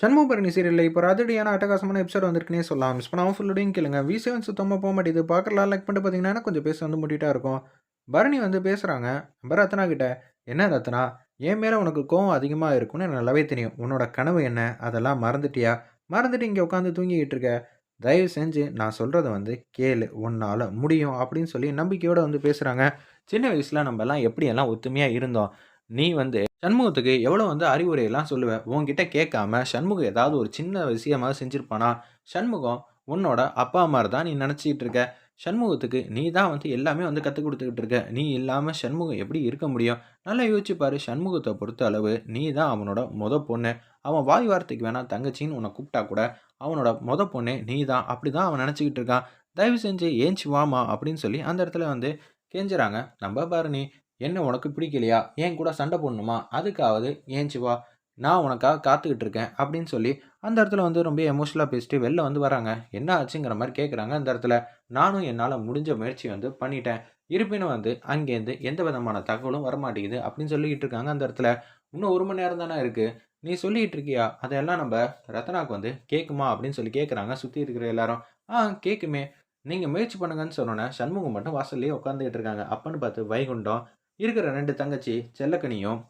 சண்முகபரணி சீரியலில் இப்போ அதிரடியான அட்டகாசமான எபிசோட் வந்திருக்குனே சொல்லலாம். மிஸ் பண்ணாமல் ஃபுல்லோடையும் கேளுங்க. வி செவன் சுத்தமாக போக மாட்டேது பார்க்கலாம் லைக் பண்ணிட்டு பார்த்தீங்கன்னா கொஞ்சம் பேச வந்து முட்டிட்டா இருக்கும். பரணி வந்து பேசுகிறாங்க நம்ம ரத்னா கிட்ட என்ன ரத்னா? என் மேலே உனக்கு கோவம் அதிகமாக இருக்கும்னு எனக்கு நல்லாவே தெரியும். உன்னோட கனவு என்ன? அதெல்லாம் மறந்துட்டியா? மறந்துட்டு இங்கே உட்காந்து தூங்கிக்கிட்டு இருக்க. தயவு செஞ்சு நான் சொல்கிறத வந்து கேளு. உன்னால் முடியும் அப்படின்னு சொல்லி நம்பிக்கையோடு வந்து பேசுகிறாங்க சின்ன வயசில் நம்மலாம் எப்படியெல்லாம் ஒத்துமையாக இருந்தோம். நீ வந்து சண்முகத்துக்கு எவ்வளோ வந்து அறிவுரையெல்லாம் சொல்லுவேன்? உன்கிட்ட கேட்காம சண்முகம் ஏதாவது ஒரு சின்ன விஷயமாக செஞ்சுருப்பானா? சண்முகம் உன்னோட அப்பா அம்மா தான் நீ நினச்சிக்கிட்டு இருக்க. சண்முகத்துக்கு நீ தான் வந்து எல்லாமே வந்து கற்றுக் கொடுத்துக்கிட்டு இருக்க. நீ இல்லாமல் சண்முகம் எப்படி இருக்க முடியும்? நல்லா யோசிச்சுப்பாரு சண்முகத்தை பொறுத்த அளவு நீ தான் அவனோட மொத பொண்ணு. அவன் வாய் வார்த்தைக்கு வேணாம் தங்கச்சின்னு உன்னை கூப்பிட்டா கூட அவனோட மொத பொண்ணு நீ தான். அப்படி தான் அவன் நினச்சிக்கிட்டு இருக்கான். தயவு செஞ்சு ஏஞ்சி வாமா அப்படின்னு சொல்லி அந்த இடத்துல வந்து கெஞ்சுறாங்க. நம்ம பாரு நீ என்ன உனக்கு பிடிக்கலையா? என் கூட சண்டை போடணுமா? அதுக்காவது ஏஞ்சி வா நான் உனக்காக காத்துக்கிட்டு இருக்கேன் அப்படின்னு சொல்லி அந்த இடத்துல வந்து ரொம்ப எமோஷனலாக பேசிட்டு வெளில வந்து வராங்க. என்ன ஆச்சுங்கிற மாதிரி கேட்குறாங்க அந்த இடத்துல. நானும் என்னால் முடிஞ்ச முயற்சி வந்து பண்ணிட்டேன். இருப்பினும் வந்து அங்கேருந்து எந்த விதமான தகவலும் வரமாட்டேங்குது அப்படின்னு சொல்லிக்கிட்டு இருக்காங்க அந்த இடத்துல. இன்னும் ஒரு மணி நேரம் தானே இருக்குது நீ சொல்லிகிட்டு இருக்கியா? அதையெல்லாம் நம்ம ரத்னாக்கு வந்து கேட்குமா அப்படின்னு சொல்லி கேட்குறாங்க சுற்றி இருக்கிற எல்லாரும் ஆ கேட்குமே நீங்கள் முயற்சி பண்ணுங்கன்னு சொன்னோன்னே சண்முகம் மட்டும் வாசல்லையே உட்காந்துக்கிட்டு இருக்காங்க. அப்பன்னு பார்த்து வைகுண்டம் இருக்கிற ரெண்டு தங்கச்சி செல்லக்கனியும்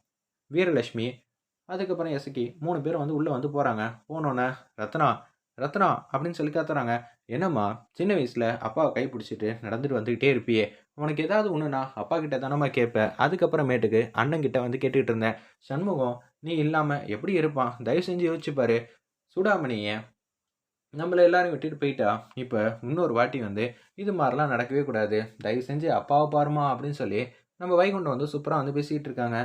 வீரலட்சுமி அதுக்கப்புறம் எசக்கி மூணு பேரும் வந்து உள்ளே வந்து போகிறாங்க போனோன்னே ரத்னா ரத்னா அப்படின்னு சொல்லி காத்துறாங்க. என்னம்மா சின்ன வயசில் அப்பாவை கை பிடிச்சிட்டு நடந்துட்டு வந்துக்கிட்டே இருப்பியே. உனக்கு ஏதாவது ஒன்றுனா அப்பா கிட்ட தானம்மா கேட்பேன் அதுக்கப்புறமேட்டுக்கு அண்ணன் கிட்ட வந்து கேட்டுக்கிட்டு இருந்தேன். சண்முகம் நீ இல்லாமல் எப்படி இருப்பான்? தயவு செஞ்சு யோசிச்சுப்பாரு சூடாமணியே நம்மளை எல்லாரும் விட்டுட்டு போயிட்டா? இப்போ இன்னொரு வாட்டி வந்து இது மாதிரிலாம் நடக்கவே கூடாது. தயவு செஞ்சு அப்பாவை பாருமா அப்படின்னு சொல்லி நம்ம வைகுண்டம் வந்து சூப்பராக வந்து பேசிகிட்டு இருக்காங்க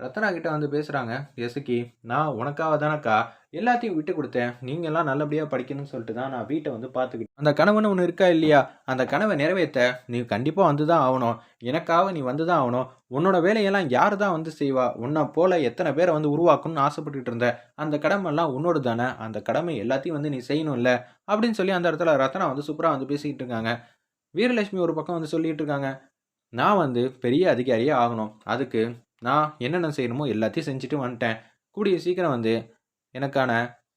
ரத்னா கிட்ட வந்து பேசுகிறாங்க எசுக்கி நான் உனக்காக தானக்கா எல்லாத்தையும் விட்டு கொடுத்தேன். நீங்கள்லாம் நல்லபடியாக படிக்கணும்னு சொல்லிட்டு தான் நான் வீட்டை வந்து பார்த்துக்கிட்டேன். அந்த கனவுன்னு ஒன்று இருக்கா இல்லையா? அந்த கனவை நிறைவேற்ற நீ கண்டிப்பாக வந்து தான் ஆகணும். எனக்காக நீ வந்து தான் ஆகணும். உன்னோட வேலையெல்லாம் யார் தான் வந்து செய்வா? உன்னை போல எத்தனை பேரை வந்து உருவாக்கணும்னு ஆசைப்பட்டுட்டு இருந்த அந்த கடமைலாம் உன்னோடு தானே. அந்த கடமை எல்லாத்தையும் வந்து நீ செய்யணும்ல அப்படின்னு சொல்லி அந்த இடத்துல ரத்னா வந்து சூப்பராக வந்து பேசிக்கிட்டு இருக்காங்க வீரலட்சுமி ஒரு பக்கம் வந்து சொல்லிட்டு இருக்காங்க நான் வந்து பெரிய அதிகாரியே ஆகணும். அதுக்கு நான் என்னென்ன செய்யணுமோ எல்லாத்தையும் செஞ்சுட்டு வந்துட்டேன். கூடிய சீக்கிரம் வந்து எனக்கான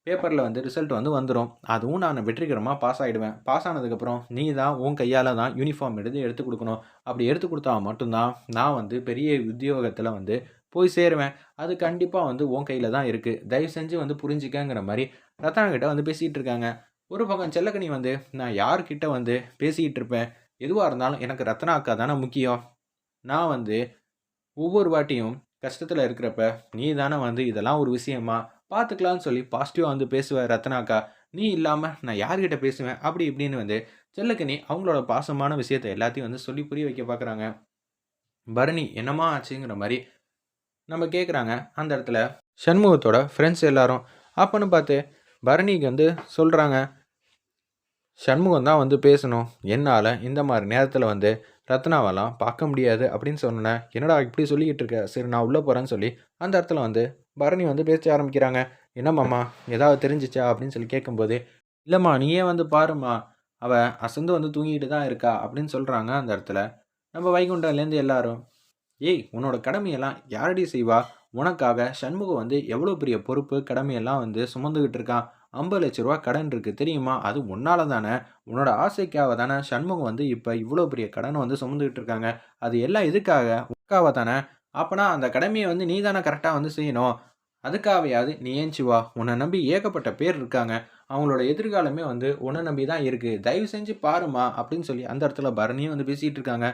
பேப்பரில் வந்து ரிசல்ட் வந்து வந்துடும் அதுவும் நான் வெற்றிகரமாக பாஸ் ஆகிடுவேன் பாஸ் ஆனதுக்கப்புறம் நீ தான் உன் கையால் தான் யூனிஃபார்ம் எடுத்து எடுத்து கொடுக்கணும். அப்படி எடுத்து கொடுத்தா மட்டும்தான் நான் வந்து பெரிய உத்தியோகத்தில் வந்து போய் சேருவேன். அது கண்டிப்பாக வந்து உன் கையில் தான் இருக்குது தயவு செஞ்சு வந்து புரிஞ்சிக்கங்கிற மாதிரி ரத்தனங்கிட்ட வந்து பேசிகிட்டு இருக்காங்க. ஒரு பக்கம் செல்லக்கனி வந்து நான் யார்கிட்ட வந்து பேசிக்கிட்டு இருப்பேன்? எதுவாக இருந்தாலும் எனக்கு ரத்னா அக்கா தானே முக்கியம்? நான் வந்து ஒவ்வொரு வாட்டியும் கஷ்டத்தில் இருக்கிறப்ப நீ தானே வந்து இதெல்லாம் ஒரு விஷயமா பார்த்துக்கலான்னு சொல்லி பாசிட்டிவாக வந்து பேசுவேன் ரத்னாக்கா நீ இல்லாமல் நான் யார்கிட்ட பேசுவேன்? அப்படி இப்படின்னு வந்து செல்லக்கனி அவங்களோட பாசமான விஷயத்தை எல்லாத்தையும் வந்து சொல்லி புரிய வைக்க பார்க்குறாங்க பரணி என்னமா ஆச்சுங்கிற மாதிரி நம்ம கேட்குறாங்க அந்த இடத்துல சண்முகத்தோட ஃப்ரெண்ட்ஸ் எல்லாரும். அப்போன்னு பார்த்து பரணிக்கு வந்து சொல்கிறாங்க சண்முகம் தான் வந்து பேசணும். என்னால் இந்த மாதிரி நேரத்தில் வந்து ரத்னாவெல்லாம் பார்க்க முடியாது அப்படின்னு சொன்னேன் என்னடா இப்படி சொல்லிக்கிட்டு இருக்க? சரி நான் உள்ளே போகிறேன்னு சொல்லி அந்த இடத்துல வந்து பரணி வந்து பேச ஆரம்பிக்கிறாங்க. என்னம்மாம்மா ஏதாவது தெரிஞ்சிச்சா? அப்படின்னு சொல்லி கேட்கும்போது இல்லைம்மா நீயே வந்து பாருமா அவள் அசந்து வந்து தூங்கிட்டு தான் இருக்கா? அப்படின்னு சொல்கிறாங்க அந்த இடத்துல. நம்ம வைகுண்டம்லேருந்து எல்லாரும் ஏய் உன்னோட கடமையெல்லாம் யாரடி செய்வா? உனக்காக சண்முகம் வந்து எவ்வளோ பெரிய பொறுப்பு கடமையெல்லாம் வந்து சுமந்துக்கிட்டு இருக்கான். ஐம்பது லட்ச ரூபா கடன் இருக்குது தெரியுமா? அது உன்னால தானே. உன்னோட ஆசைக்காக தானே. சண்முகம் வந்து இப்போ இவ்வளோ பெரிய கடனை வந்து சுமந்துக்கிட்டு இருக்காங்க. அது எல்லாம் எதுக்காக? உனக்காக தானே. அப்போனா அந்த கடமையை வந்து நீ தானே கரெக்டாக வந்து செய்யணும். அதுக்காகவையாவது நீ ஏஞ்சி வா உன்னை நம்பி ஏகப்பட்ட பேர் இருக்காங்க. அவங்களோட எதிர்காலமே வந்து உன்னை நம்பி தான் இருக்குது தயவு செஞ்சு பாருமா அப்படின்னு சொல்லி அந்த இடத்துல பரணியும் வந்து பேசிகிட்டு இருக்காங்க.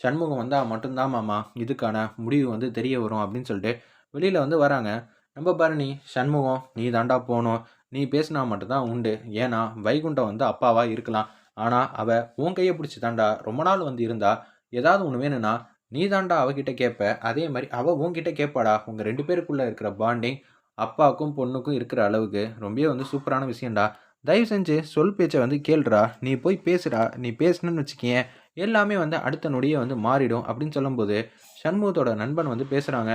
சண்முகம் வந்தால் மட்டும்தான் மாமா. இதுக்கான முடிவு வந்து தெரிய வரும் அப்படின்னு சொல்லிட்டு வெளியில் வந்து வராங்க. நம்ம பரணி சண்முகம் நீ தாண்டா போகணும். நீ பேசினா மட்டும்தான் உண்டு. ஏன்னா வைகுண்டம் வந்து அப்பாவாக இருக்கலாம். ஆனால் அவள் உன் கையை பிடிச்சி தாண்டா ரொம்ப நாள் வந்து இருந்தா ஏதாவது ஒன்று வேணும்னா நீ தாண்டா அவகிட்ட கேட்ப அதே மாதிரி அவள் உன்கிட்ட கேட்பாடா உங்கள் ரெண்டு பேருக்குள்ளே இருக்கிற பாண்டிங் அப்பாவுக்கும் பொண்ணுக்கும் இருக்கிற அளவுக்கு ரொம்பவே வந்து சூப்பரான விஷயம்டா. தயவு செஞ்சு சொல் பேச்சை வந்து கேள்றா. நீ போய் பேசுடா. நீ பேசணும்னு வச்சுக்கேன் எல்லாமே வந்து அடுத்த நொடியே வந்து மாறிடும் அப்படின்னு சொல்லும்போது சண்முகத்தோட நண்பன் வந்து பேசுகிறாங்க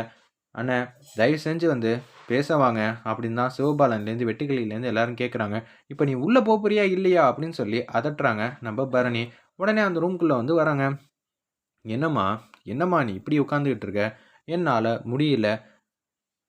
அண்ணன் தயவு செஞ்சு வந்து பேசவாங்க அப்படின்னு தான் சிவபாலன்லேருந்து வெட்டுக்கிளிலேருந்து எல்லாரும் கேட்குறாங்க இப்போ நீ உள்ளே போறியா இல்லையா அப்படின்னு சொல்லி அதட்டுறாங்க நம்ம பரணி. உடனே அந்த ரூம்குள்ளே வந்து வராங்க. என்னம்மா என்னம்மா நீ இப்படி உட்காந்துக்கிட்டு இருக்க? என்னால் முடியல.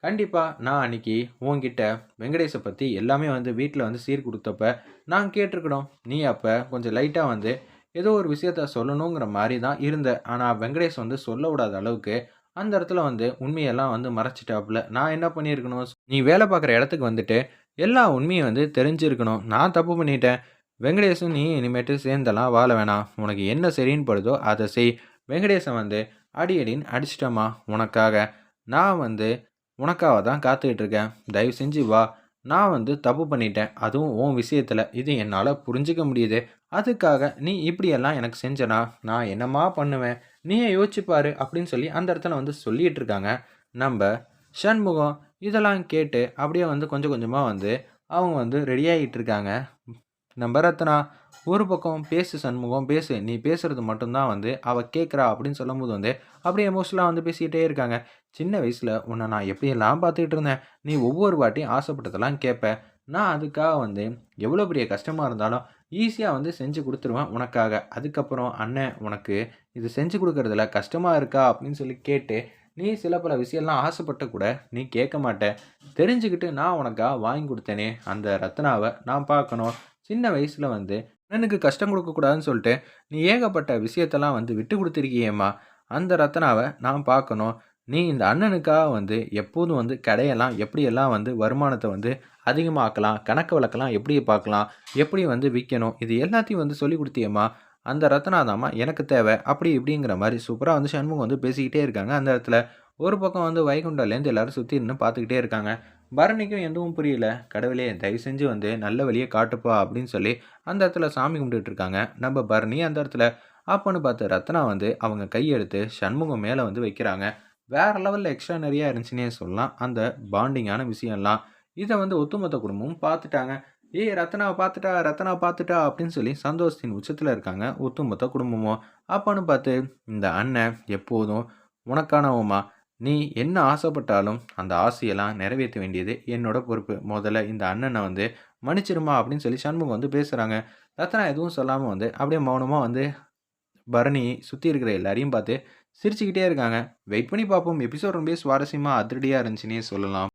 கண்டிப்பாக நான் அன்னைக்கு உங்ககிட்ட வெங்கடேஷை பற்றி எல்லாமே வந்து வீட்டில் வந்து சீர் கொடுத்தப்ப நான் கேட்டிருக்கணும். நீ அப்போ கொஞ்சம் லைட்டாக வந்து ஏதோ ஒரு விஷயத்த சொல்லணுங்கிற மாதிரி தான் இருந்த. ஆனால் வெங்கடேஷ் வந்து சொல்ல விடாத அளவுக்கு, அந்த இடத்துல வந்து உண்மையெல்லாம் வந்து மறைச்சிட்டாப்புல. நான் என்ன பண்ணியிருக்கணும்? நீ வேலை பார்க்குற இடத்துக்கு வந்துட்டு, எல்லா உண்மையும் வந்து தெரிஞ்சிருக்கணும். நான் தப்பு பண்ணிட்டேன். வெங்கடேஷும் நீ இனிமேட்டு சேர்ந்தெல்லாம் வாழ வேணாம். உனக்கு என்ன சரின்னு படுதோ அதை செய். வெங்கடேசன் வந்து அடி அடின்னு அடிச்சுட்டேன்ம்மா உனக்காக. நான் வந்து உனக்காக தான் காத்துக்கிட்டு இருக்கேன். தயவு செஞ்சு வா. நான் வந்து தப்பு பண்ணிட்டேன். அதுவும் உன் விஷயத்தில் இது என்னால் புரிஞ்சுக்க முடியுது. அதுக்காக நீ இப்படியெல்லாம் எனக்கு செஞ்சனா, நான் என்னமா பண்ணுவேன்? நீயே யோசிச்சுப்பாரு அப்படின்னு சொல்லி அந்த இடத்துல வந்து சொல்லிட்டு இருக்காங்க. நம்ம சண்முகம் இதெல்லாம் கேட்டு அப்படியே வந்து கொஞ்சம் கொஞ்சமாக வந்து அவங்க வந்து ரெடியாகிட்டு இருக்காங்க. நம்ம ரத்னா ஒரு பக்கம் பேசு சண்முகம் பேசு. நீ பேசுறது மட்டும்தான் வந்து அவள் கேட்குறா அப்படின்னு சொல்லும்போது வந்து அப்படியே எமோஷனலா வந்து பேசிக்கிட்டே இருக்காங்க. சின்ன வயசில் உன்னை நான் எப்படியெல்லாம் பார்த்துக்கிட்டு இருந்தேன். நீ ஒவ்வொரு வாட்டியும் ஆசைப்பட்டதெல்லாம் கேட்பேன் நான் அதுக்காக வந்து எவ்வளோ பெரிய கஷ்டமாக இருந்தாலும் ஈஸியாக வந்து செஞ்சு கொடுத்துருவேன் உனக்காக. அதுக்கப்புறம் அண்ணன் உனக்கு இது செஞ்சு கொடுக்குறதுல கஷ்டமாக இருக்கா? அப்படின்னு சொல்லி கேட்டு, நீ சில பல விஷயம்லாம் ஆசைப்பட்டு கூட நீ கேட்க மாட்ட. தெரிஞ்சுக்கிட்டு நான் உனக்காக வாங்கி கொடுத்தேனே அந்த ரத்னாவை நான் பார்க்கணும். சின்ன வயசில் வந்து அண்ணனுக்கு கஷ்டம் கொடுக்கக்கூடாதுன்னு சொல்லிட்டு, நீ ஏகப்பட்ட விஷயத்தெல்லாம் வந்து விட்டு கொடுத்துருக்கியேம்மா அந்த ரத்னாவை நான் பார்க்கணும். நீ இந்த அண்ணனுக்காக வந்து எப்போதும் வந்து கடையெல்லாம் எப்படியெல்லாம் வந்து வருமானத்தை வந்து அதிகமாக்கலாம், கணக்கு வழக்கெல்லாம் எப்படி பார்க்கலாம், எப்படி வந்து விற்கணும் இது எல்லாத்தையும் வந்து சொல்லிக் கொடுத்தியம்மா அந்த ரத்னா தாம்மா எனக்கு தேவை. அப்படி இப்படிங்கிற மாதிரி சூப்பராக வந்து சண்முகம் வந்து பேசிக்கிட்டே இருக்காங்க அந்த இடத்துல. ஒரு பக்கம் வந்து வைகுண்டம்லேருந்து எல்லாரும் சுற்றி நின்று பார்த்துக்கிட்டே இருக்காங்க. பரணிக்கும் எதுவும் புரியல. கடவுளே தயவு செஞ்சு வந்து நல்ல வழியை காட்டுப்பா அப்படின்னு சொல்லி அந்த இடத்துல சாமி கும்பிட்டுட்டு இருக்காங்க. நம்ம பரணி அந்த இடத்துல அப்போன்னு பார்த்து ரத்னா வந்து அவங்க கையெடுத்து சண்முகம் மேலே வந்து வைக்கிறாங்க. வேறு லெவலில் எக்ஸ்ட்ரா நிறையா இருந்துச்சுன்னே சொல்லலாம். அந்த பாண்டிங்கான விஷயம்லாம். இதை வந்து ஒத்துமொத்த குடும்பமும் பார்த்துட்டாங்க. ஏய் ரத்னா பார்த்துட்டா, ரத்னா பார்த்துட்டா அப்படின்னு சொல்லி சந்தோஷத்தின் உச்சத்தில் இருக்காங்க ஒத்துமொத்த குடும்பமும். அப்போன்னு பார்த்து இந்த அண்ணன் எப்போதும் உனக்கானவமா நீ என்ன ஆசைப்பட்டாலும் அந்த ஆசையெல்லாம் நிறைவேற்ற வேண்டியது என்னோட பொறுப்பு. முதல்ல இந்த அண்ணனை வந்து மன்னிச்சிருமா அப்படின்னு சொல்லி சண்முகம் வந்து பேசுகிறாங்க ரத்னா எதுவும் சொல்லாமல் வந்து அப்படியே மௌனமாக வந்து பரணி சுற்றி இருக்கிற எல்லாரையும் பார்த்து சிரிச்சுக்கிட்டே இருக்காங்க. வெயிட் பண்ணி பார்ப்போம். எபிசோட் ரொம்பவே சுவாரஸ்யமாக அதிரடியாக இருந்துச்சுன்னே சொல்லலாம்.